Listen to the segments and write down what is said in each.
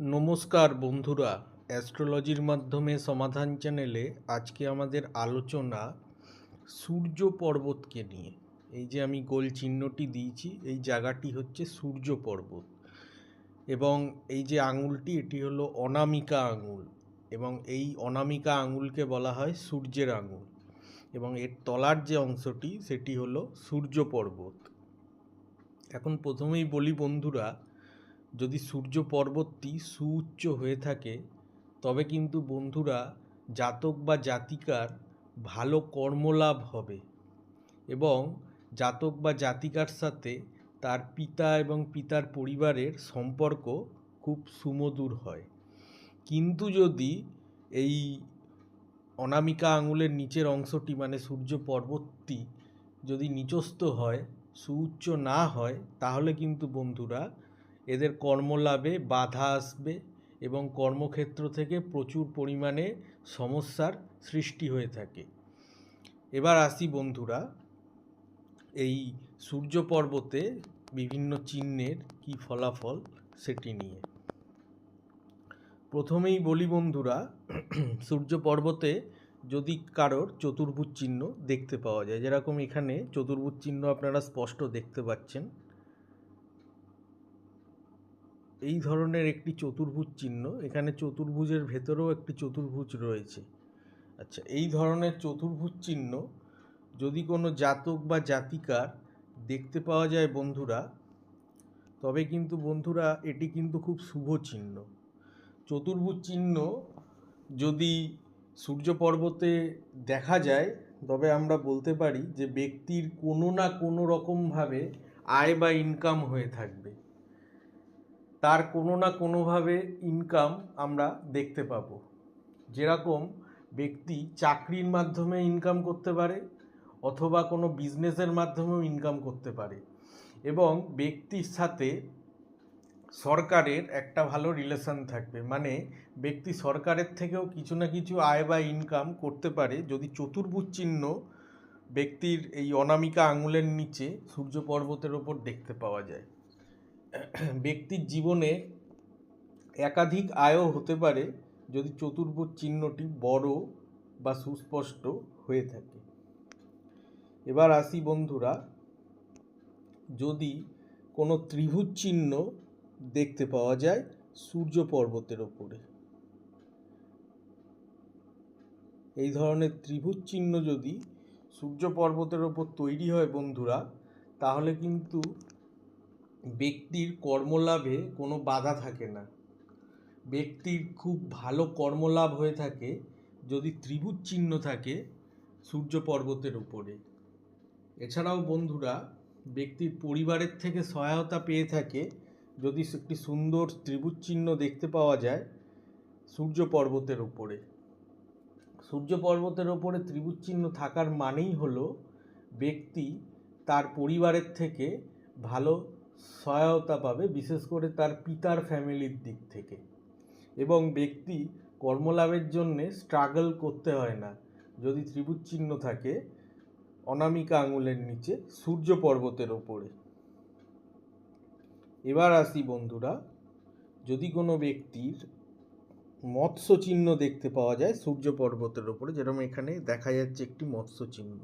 নমস্কার বন্ধুরা, অ্যাস্ট্রোলজির মাধ্যমে সমাধান চ্যানেলে আজকে আমাদের আলোচনা সূর্য পর্বতকে নিয়ে। এই যে আমি গোল চিহ্নটি দিয়েছি, এই জায়গাটি হচ্ছে সূর্য পর্বত। এবং এই যে আঙুলটি, এটি হলো অনামিকা আঙুল। এবং এই অনামিকা আঙুলকে বলা হয় সূর্যের আঙুল। এবং এর তলার যে অংশটি, সেটি হলো সূর্য পর্বত। এখন প্রথমেই বলি বন্ধুরা যদি সূর্য পর্বতটি সুউচ্চ হয়ে থাকে, তবে কিন্তু বন্ধুরা জাতক বা জাতিকার ভালো কর্মলাভ হবে এবং জাতক বা জাতিকার সাথে তার পিতা এবং পিতার পরিবারের সম্পর্ক খুব সুমধুর হয়। কিন্তু যদি এই অনামিকা আঙুলের নিচের অংশটি মানে সূর্য পর্বতটি যদি নিচস্থ হয়, সুউচ্চ না হয়, তাহলে কিন্তু বন্ধুরা এদের কর্মলাভে বাধা আসবে এবং কর্মক্ষেত্র থেকে প্রচুর পরিমাণে সমস্যার সৃষ্টি হয়ে থাকে। এবার আসি বন্ধুরা, এই সূর্য পর্বতে বিভিন্ন চিহ্নের কি ফলাফল সেটি নিয়ে। প্রথমেই বলি বন্ধুরা সূর্য পর্বতে যদি কারোর চতুর্ভুজ চিহ্ন দেখতে পাওয়া যায়, যেরকম এখানে চতুর্ভুজ চিহ্ন আপনারা স্পষ্ট দেখতে পাচ্ছেন। এই ধরনের একটি চতুর্ভুজ চিহ্ন, এখানে চতুর্ভুজের ভেতরেও একটি চতুর্ভুজ রয়েছে। আচ্ছা এই ধরনের চতুর্ভুজ চিহ্ন যদি কোনো জাতক বা জাতিকার দেখতে পাওয়া যায় বন্ধুরা, তবে কিন্তু বন্ধুরা এটি কিন্তু খুব শুভ চিহ্ন। চতুর্ভুজ চিহ্ন যদি সূর্য পর্বতে দেখা যায়, তবে আমরা বলতে পারি যে ব্যক্তির কোনো না কোনো রকমভাবে আয় বা ইনকাম হয়ে থাকবে। তার কোনো না কোনোভাবে ইনকাম আমরা দেখতে পাবো। যেরকম ব্যক্তি চাকরির মাধ্যমে ইনকাম করতে পারে, অথবা কোনো বিজনেসের মাধ্যমেও ইনকাম করতে পারে। এবং ব্যক্তির সাথে সরকারের একটা ভালো রিলেশন থাকবে। মানে ব্যক্তি সরকারের থেকেও কিছু না কিছু আয় বা ইনকাম করতে পারে। যদি চতুর্ভুজ চিহ্ন ব্যক্তির এই অনামিকা আঙুলের নিচে সূর্য পর্বতের ওপর দেখতে পাওয়া যায়। ব্যক্তির জীবনে একাধিক আয়ও হতে পারে যদি চতুর্ভুজ চিহ্নটি বড় বা সুস্পষ্ট হয়ে থাকে। এবার আসি বন্ধুরা, যদি কোনো ত্রিভুজ চিহ্ন দেখতে পাওয়া যায় সূর্য পর্বতের ওপরে। এই ধরনের ত্রিভুজ চিহ্ন যদি সূর্য পর্বতের ওপর তৈরি হয় বন্ধুরা, তাহলে কিন্তু ব্যক্তির কর্মলাভে কোনো বাধা থাকে না। ব্যক্তির খুব ভালো কর্মলাভ হয়ে থাকে যদি ত্রিভুজ চিহ্ন থাকে সূর্য পর্বতের উপরে। এছাড়াও বন্ধুরা, ব্যক্তির পরিবারের থেকে সহায়তা পেয়ে থাকে যদি একটি সুন্দর ত্রিভুজ চিহ্ন দেখতে পাওয়া যায় সূর্য পর্বতের উপরে। সূর্য পর্বতের ওপরে ত্রিভুজ চিহ্ন থাকার মানেই হলো ব্যক্তি তার পরিবারের থেকে ভালো সহায়তা পাবে, বিশেষ করে তার পিতার ফ্যামিলির দিক থেকে। এবং ব্যক্তি কর্মলাভের জন্যে স্ট্রাগল করতে হয় না। যদি ত্রিভুজ চিহ্ন থাকে, অনামিকা আঙুলের নিচে, সূর্য পর্বতের ওপরে। এবার আসি বন্ধুরা, যদি কোনো ব্যক্তির মৎস্য চিহ্ন দেখতে পাওয়া যায় সূর্য পর্বতের ওপরে, যেরকম এখানে দেখা যাচ্ছে একটি মৎস্য চিহ্ন।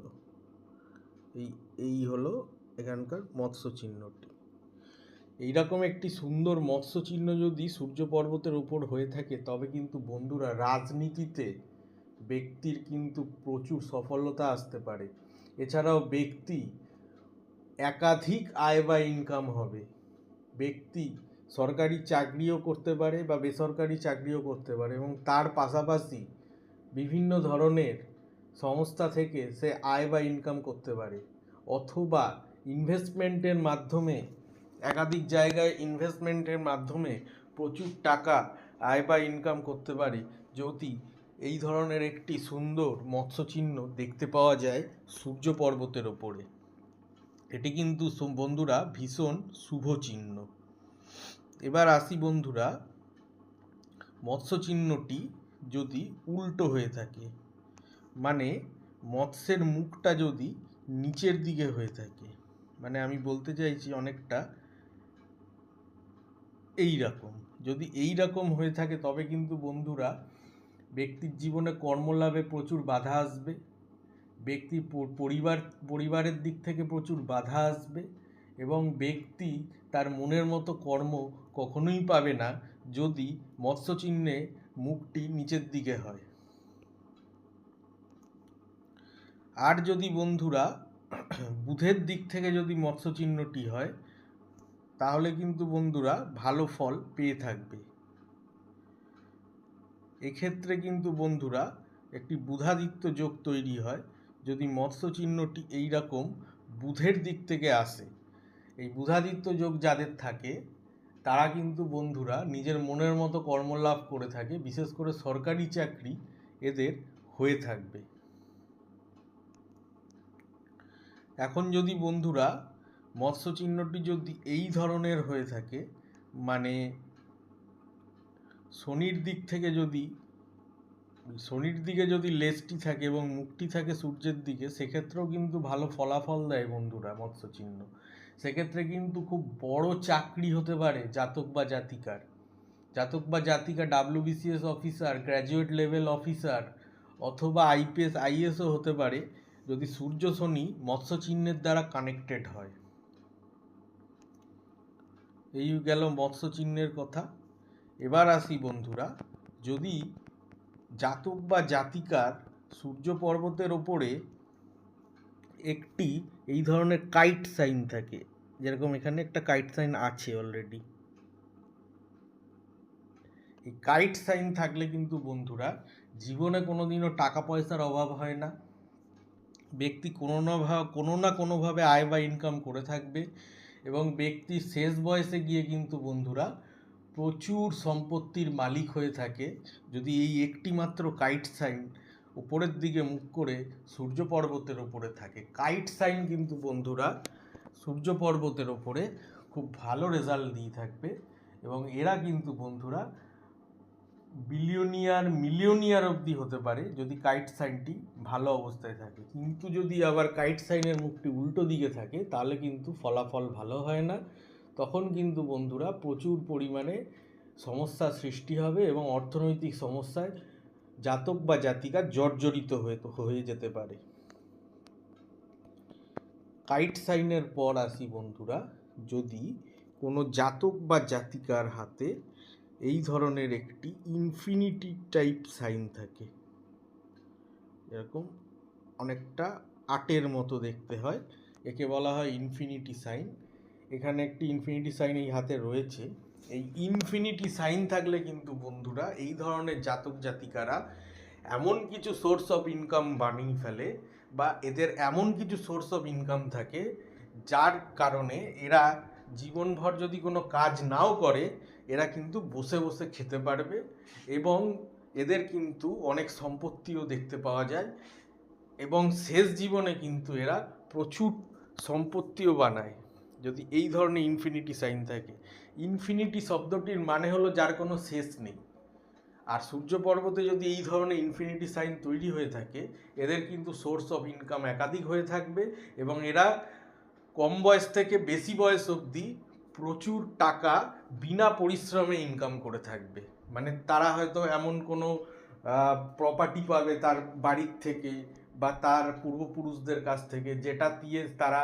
এই এই হলো এখানকার মৎস্য চিহ্নটি। এইরকম একটি সুন্দর মৎস্য চিহ্ন যদি সূর্য পর্বতের উপর হয়ে থাকে, তবে কিন্তু বন্ধুরা রাজনীতিতে ব্যক্তির কিন্তু প্রচুর সফলতা আসতে পারে। এছাড়াও ব্যক্তি একাধিক আয় বা ইনকাম হবে। ব্যক্তি সরকারি চাকরিও করতে পারে বা বেসরকারি চাকরিও করতে পারে এবং তার পাশাপাশি বিভিন্ন ধরনের সংস্থা থেকে সে আয় বা ইনকাম করতে পারে। অথবা ইনভেস্টমেন্টের মাধ্যমে একাধিক জায়গায় ইনভেস্টমেন্টের মাধ্যমে প্রচুর টাকা আয় বা ইনকাম করতে পারে। যদি এই ধরনের একটি সুন্দর মৎস্য চিহ্ন দেখতে পাওয়া যায় সূর্য পর্বতের ওপরে। এটি কিন্তু বন্ধুরা, ভীষণ শুভ চিহ্ন। এবার আসি বন্ধুরা মৎস্য চিহ্নটি যদি উল্টো হয়ে থাকে মানে মৎস্যের মুখটা যদি নিচের দিকে হয়ে থাকে মানে আমি বলতে চাইছি অনেকটা এই রকম। যদি এই রকম হয়ে থাকে, তবে কিন্তু বন্ধুরা, ব্যক্তির জীবনে কর্মলাভে প্রচুর বাধা আসবে। ব্যক্তি পরিবার, পরিবারের দিক থেকে প্রচুর বাধা আসবে এবং ব্যক্তি তার মনের মতো কর্ম কখনোই পাবে না যদি মৎস্য চিহ্নে মুখটি নিচের দিকে হয়। আর যদি বন্ধুরা, বুধের দিক থেকে যদি মৎস্য চিহ্নটি হয় তাহলে কিন্তু বন্ধুরা ভালো ফল পেয়ে থাকবে। এক্ষেত্রে কিন্তু বন্ধুরা একটি বুধাদিত্য যোগ তৈরি হয়, যদি মৎস্য চিহ্নটি এইরকম বুধের দিক থেকে আসে। এই বুধাদিত্য যোগ যাদের থাকে, তারা কিন্তু বন্ধুরা নিজের মনের মতো কর্মলাভ করে থাকে, বিশেষ করে সরকারি চাকরি এদের হয়ে থাকবে। এখন যদি বন্ধুরা মৎস্য চিহ্নটি যদি এই ধরনের হয়ে থাকে মানে শনির দিক থেকে যদি, শনির দিকে যদি লেজটি থাকে এবং মুখটি থাকে সূর্যের দিকে, সেক্ষেত্রেও কিন্তু ভালো ফলাফল দেয় বন্ধুরা মৎস্য চিহ্ন সেক্ষেত্রে কিন্তু খুব বড় চাকরি হতে পারে জাতক বা জাতিকার। জাতক বা জাতিকা WBCS officer, graduate level officer অথবা আইপিএস, আইএসও হতে পারে যদি সূর্য শনি মৎস্য চিহ্নের দ্বারা কানেক্টেড হয়। এই গেল মৎস্য চিহ্নের কথা। এবার আসি বন্ধুরা, যদি জাতক বা জাতিকার সূর্য পর্বতের ওপরে একটি এই ধরনের কাইট সাইন থাকে, যেরকম এখানে একটা কাইট সাইন আছে অলরেডি এই কাইট সাইন থাকলে কিন্তু বন্ধুরা, জীবনে কোনো দিনও টাকা পয়সার অভাব হয় না। ব্যক্তি কোনো না কোনো না কোনোভাবে আয় বা ইনকাম করে থাকবে। এবং ব্যক্তি শেষ বয়সে গিয়ে কিন্তু বন্ধুরা প্রচুর সম্পত্তির মালিক হয়ে থাকে। যদি এই একটি মাত্র কাইট সাইন উপরের দিকে মুখ করে সূর্য পর্বতের ওপরে থাকে। কাইট সাইন কিন্তু বন্ধুরা সূর্য পর্বতের ওপরে খুব ভালো রেজাল্ট দিয়ে থাকবে এবং এরা কিন্তু বন্ধুরা বিলিয়নিয়ার, মিলিয়নিয়ার অবধি হতে পারে যদি কাইট সাইনটি ভালো অবস্থায় থাকে। কিন্তু যদি আবার কাইট সাইনের মুখটি উল্টো দিকে থাকে, তাহলে কিন্তু ফলাফল ভালো হয় না। তখন কিন্তু বন্ধুরা প্রচুর পরিমাণে সমস্যার সৃষ্টি হবে এবং অর্থনৈতিক সমস্যায় জাতক বা জাতিকা জর্জরিত হয়ে হয়ে যেতে পারে। কাইট সাইনের পর আসি বন্ধুরা, যদি কোনো জাতক বা জাতিকার হাতে এই ধরনের একটি ইনফিনিটি টাইপ সাইন থাকে। এরকম অনেকটা আটের মতো দেখতে হয়। একে বলা হয় ইনফিনিটি সাইন এখানে একটি ইনফিনিটি সাইন এই হাতে রয়েছে। এই ইনফিনিটি সাইন থাকলে কিন্তু বন্ধুরা এই ধরনের জাতক জাতিকারা এমন কিছু সোর্স অফ ইনকাম বানিয়ে ফেলে বা এদের এমন কিছু সোর্স অফ ইনকাম থাকে যার কারণে এরা জীবনভর যদি কোনো কাজ নাও করে, এরা কিন্তু বসে বসে খেতে পারবে এবং এদের কিন্তু অনেক সম্পত্তিও দেখতে পাওয়া যায় এবং শেষ জীবনে কিন্তু এরা প্রচুর সম্পত্তিও বানায়। যদি এই ধরনের ইনফিনিটি সাইন থাকে। ইনফিনিটি শব্দটির মানে হলো যার কোনো শেষ নেই। আর সূর্য পর্বতে যদি এই ধরনের ইনফিনিটি সাইন তৈরি হয়ে থাকে, এদের কিন্তু সোর্স অফ ইনকাম একাধিক হয়ে থাকবে এবং এরা কম বয়স থেকে বেশি বয়স অবধি প্রচুর টাকা বিনা পরিশ্রমে ইনকাম করে থাকবে। মানে তারা হয়তো এমন কোনো প্রপার্টি পাবে তার বাড়ির থেকে বা তার পূর্বপুরুষদের কাছ থেকে যেটা দিয়ে তারা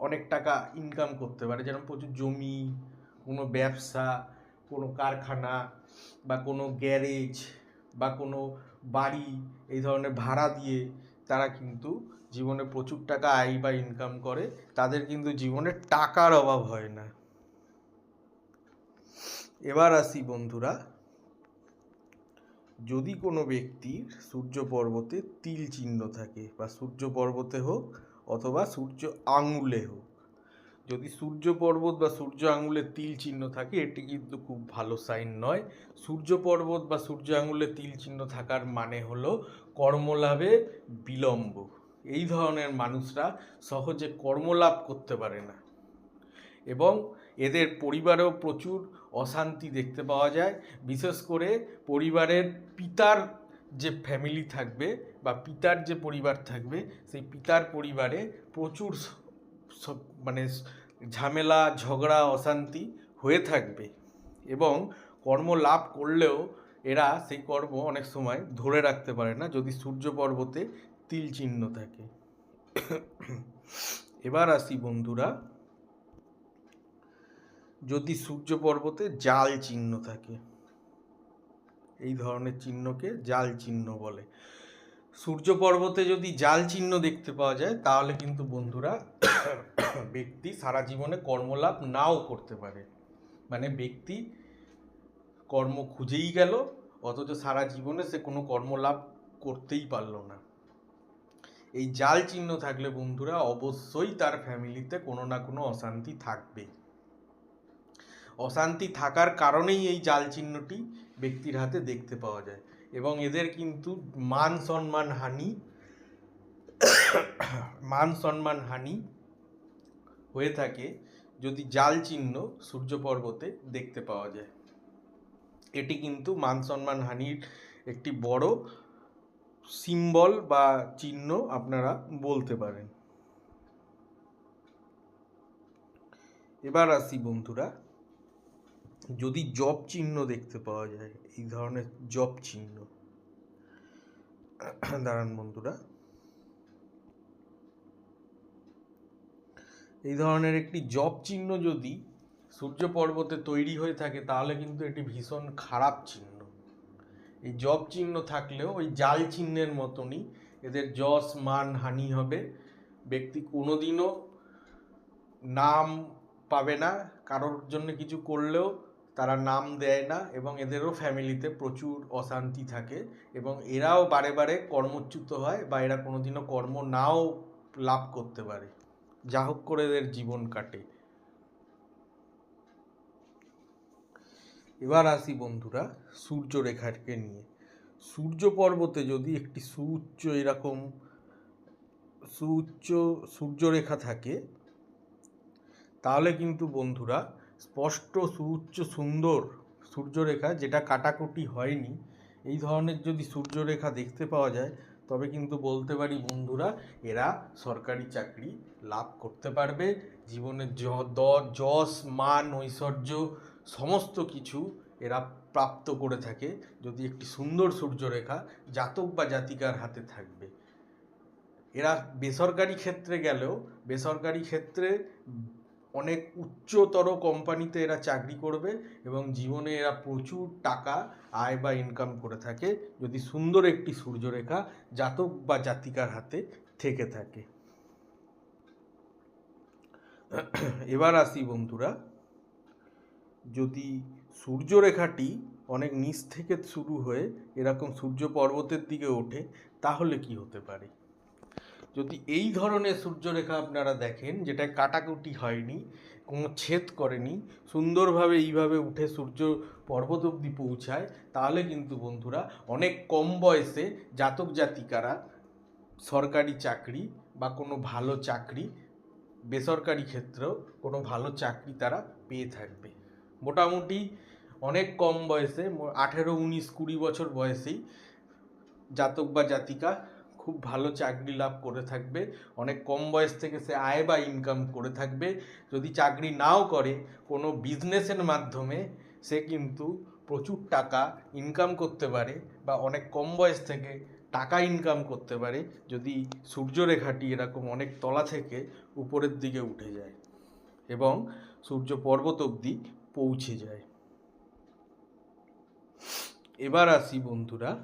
অনেক টাকা ইনকাম করতে পারে। যেমন প্রচুর জমি, কোনো ব্যবসা, কোনো কারখানা বা কোনো গ্যারেজ বা কোনো বাড়ি এই ধরনের ভাড়া দিয়ে তারা কিন্তু জীবনে প্রচুর টাকা আয় বা ইনকাম করে, তাদের কিন্তু জীবনে টাকার অভাব হয় না। এবার আসি বন্ধুরা, যদি কোনো ব্যক্তির সূর্য পর্বতে তিল চিহ্ন থাকে বা সূর্য পর্বতে হোক অথবা সূর্য আঙুলে হোক, যদি সূর্য পর্বত বা সূর্য আঙুলে তিল চিহ্ন থাকে, এটি কিন্তু খুব ভালো সাইন নয়। সূর্য পর্বত বা সূর্য আঙুলে তিল চিহ্ন থাকার মানে হলো কর্মলাভে বিলম্ব। এই ধরনের মানুষরা সহজে কর্মলাভ করতে পারে না। এবং এদের পরিবারেও প্রচুর অশান্তি দেখতে পাওয়া যায়। বিশেষ করে পরিবারের পিতার যে ফ্যামিলি থাকবে বা পিতার যে পরিবার থাকবে, সেই পিতার পরিবারে প্রচুর মানে ঝামেলা, ঝগড়া, অশান্তি হয়ে থাকবে। এবং কর্ম লাভ করলেও এরা সেই কর্ম অনেক সময় ধরে রাখতে পারে না। যদি সূর্য পর্বতে তিল চিহ্ন থাকে। এবার আসি বন্ধুরা, যদি সূর্য পর্বতে জাল চিহ্ন থাকে, এই ধরনের চিহ্নকে জাল চিহ্ন বলে। সূর্য পর্বতে যদি জাল চিহ্ন দেখতে পাওয়া যায়, তাহলে কিন্তু বন্ধুরা ব্যক্তি সারা জীবনে কর্মলাভ নাও করতে পারে। মানে ব্যক্তি কর্ম খুঁজেই গেল, অথচ সারা জীবনে সে কোনো কর্মলাভ করতেই পারল না। এই জাল চিহ্ন থাকলে বন্ধুরা অবশ্যই তার ফ্যামিলিতে কোনো না কোনো অশান্তি থাকবে অশান্তি থাকার কারণেই এই জাল চিহ্নটি ব্যক্তির হাতে দেখতে পাওয়া যায় এবং এদের কিন্তু মান সম্মান হানি, মান সম্মান হানি হয়ে থাকে যদি জাল চিহ্ন সূর্য পর্বতে দেখতে পাওয়া যায়। এটি কিন্তু মান সম্মান হানির একটি বড় সিম্বল বা চিহ্ন আপনারা বলতে পারেন। এবার আসি বন্ধুরা, যদি জব চিহ্ন দেখতে পাওয়া যায়, এই ধরনের জব চিহ্ন। দাঁড়ান বন্ধুরা। এই ধরনের একটি জব চিহ্ন যদি সূর্য পর্বতে তৈরি হয়ে থাকে, তাহলে কিন্তু এটি ভীষণ খারাপ চিহ্ন। এই জব চিহ্ন থাকলেও ওই জাল চিহ্নের মতনই এদের যশ, মান, হানি হবে। ব্যক্তি কোনোদিনও নাম পাবে না, কারোর জন্য কিছু করলেও তারা নাম দেয় না এবং এদেরও ফ্যামিলিতে প্রচুর অশান্তি থাকে এবং এরাও বারে বারে কর্মচ্যুত হয় বা এরা কোনোদিনও কর্ম নাও লাভ করতে পারে। যা হোক করে এদের জীবন কাটে। এবার আসি বন্ধুরা সূর্য রেখাকে নিয়ে। সূর্য পর্বতে যদি একটি সুউচ্চ এরকম সুউচ্চ সূর্যরেখা থাকে, তাহলে কিন্তু বন্ধুরা স্পষ্ট সুউচ্চ সুন্দর সূর্যরেখা যেটা কাটাকুটি হয়নি, এই ধরনের যদি সূর্যরেখা দেখতে পাওয়া যায়, তবে কিন্তু বলতে পারি বন্ধুরা এরা সরকারি চাকরি লাভ করতে পারবে। জীবনের যশ, মান, ঐশ্বর্য সমস্ত কিছু এরা প্রাপ্ত করে থাকে যদি একটি সুন্দর সূর্যরেখা জাতক বা জাতিকার হাতে থাকবে। এরা বেসরকারি ক্ষেত্রে গেলেও, বেসরকারি ক্ষেত্রে অনেক উচ্চতর কোম্পানিতে এরা চাকরি করবে এবং জীবনে এরা প্রচুর টাকা আয় বা ইনকাম করে থাকে যদি সুন্দর একটি সূর্যরেখা জাতক বা জাতিকার হাতে থেকে থাকে। এবার আসি বন্ধুরা যদি সূর্যরেখাটি অনেক নিচ থেকে শুরু হয়ে এরকম সূর্য পর্বতের দিকে ওঠে, তাহলে কি হতে পারে? যদি এই ধরনের সূর্যরেখা আপনারা দেখেন যেটা কাটাকুটি হয়নি, কোনো ছেদ করেনি, সুন্দরভাবে এইভাবে উঠে সূর্য পর্বত অবধি পৌঁছায়, তাহলে কিন্তু বন্ধুরা অনেক কম বয়সে জাতক জাতিকারা সরকারি চাকরি বা কোনো ভালো চাকরি, বেসরকারি ক্ষেত্রেও কোনো ভালো চাকরি তারা পেয়ে থাকবে। মোটামুটি অনেক কম বয়সে আঠেরো, উনিশ, কুড়ি বছর বয়সেই জাতক বা জাতিকা খুব ভালো চাকরি লাভ করে থাকবে। অনেক কম বয়স থেকে সে আয় বা ইনকাম করে থাকবে। যদি চাকরি নাও করে, কোনো বিজনেসের মাধ্যমে সে কিন্তু প্রচুর টাকা ইনকাম করতে পারে বা অনেক কম বয়স থেকে টাকা ইনকাম করতে পারে যদি সূর্যরেখাটি এরকম অনেক তলা থেকে উপরের দিকে উঠে যায়। এবং সূর্য পর্বত অবধি পৌঁছে যায়। এবার আসি বন্ধুরা,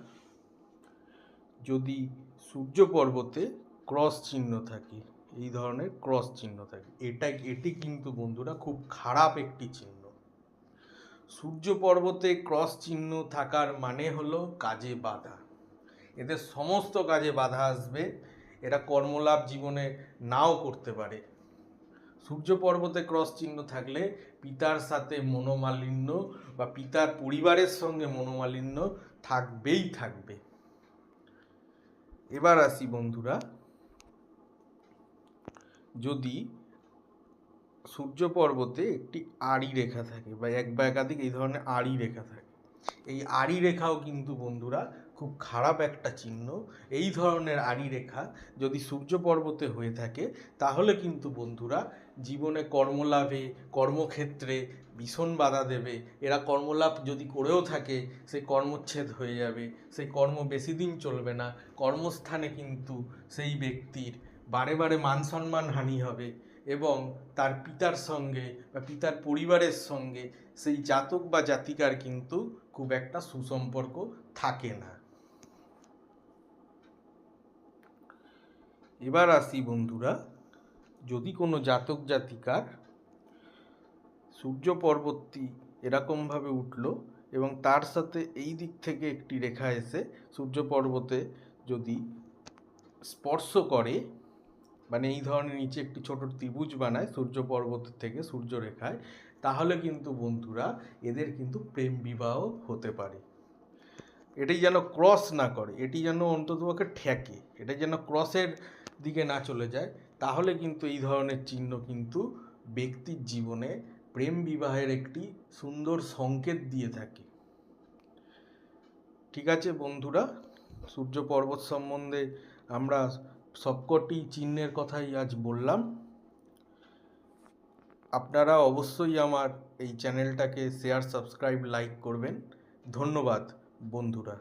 যদি সূর্য পর্বতে ক্রস চিহ্ন থাকে, এই ধরনের ক্রস চিহ্ন থাকে, এটা, এটি কিন্তু বন্ধুরা খুব খারাপ একটি চিহ্ন। সূর্য পর্বতে ক্রস চিহ্ন থাকার মানে হলো কাজে বাধা। এদের সমস্ত কাজে বাধা আসবে, এরা কর্মলাভ জীবনে নাও করতে পারে। সূর্য পর্বতে ক্রস চিহ্ন থাকলে পিতার সাথে মনোমালিন্য বা পিতার পরিবারের সঙ্গে মনোমালিন্য থাকবেই থাকবে। এবার আসি বন্ধুরা, যদি সূর্য পর্বতে একটি আড়ি রেখা থাকে বা এক বা একাধিক এই ধরনের আড়ি রেখা থাকে এই আড়ি রেখাও কিন্তু বন্ধুরা খুব খারাপ একটা চিহ্ন। এই ধরনের আড়ি রেখা যদি সূর্য পর্বতে হয়ে থাকে, তাহলে কিন্তু বন্ধুরা জীবনে কর্মলাভে, কর্মক্ষেত্রে ভীষণ বাধা দেবে। এরা কর্মলাভ যদি করেও থাকে সেই কর্মচ্ছেদ হয়ে যাবে। সেই কর্ম বেশি দিন চলবে না। কর্মস্থানে কিন্তু সেই ব্যক্তির বারে বারে মান সম্মান হানি হবে এবং তার পিতার সঙ্গে বা পিতার পরিবারের সঙ্গে সেই জাতক বা জাতিকার কিন্তু খুব একটা সুসম্পর্ক থাকে না। এবার আসি বন্ধুরা, যদি কোনো জাতক জাতিকার সূর্য পর্বতটি এরকমভাবে উঠল এবং তার সাথে এই দিক থেকে একটি রেখা এসে সূর্য পর্বতে যদি স্পর্শ করে মানে এই ধরনের নিচে একটি ছোট ত্রিভুজ বানায় সূর্য পর্বত থেকে সূর্য রেখায় তাহলে কিন্তু বন্ধুরা এদের কিন্তু প্রেম বিবাহ হতে পারে। এটি যেন ক্রস না করে, এটি যেন অন্ততপক্ষে ঠেকে, এটা যেন ক্রসের দিকে না চলে যায়, তাহলে কিন্তু এই ধরনের চিহ্ন কিন্তু ব্যক্তির জীবনে প্রেম বিবাহের একটি সুন্দর সংকেত দিয়ে থাকে। ঠিক আছে বন্ধুরা, সূর্য পর্বত সম্বন্ধে আমরা সবকটি চিহ্নের কথাই আজ বললাম। আপনারা অবশ্যই আমার এই চ্যানেলটাকে শেয়ার সাবস্ক্রাইব লাইক করবেন। ধন্যবাদ বন্ধুরা।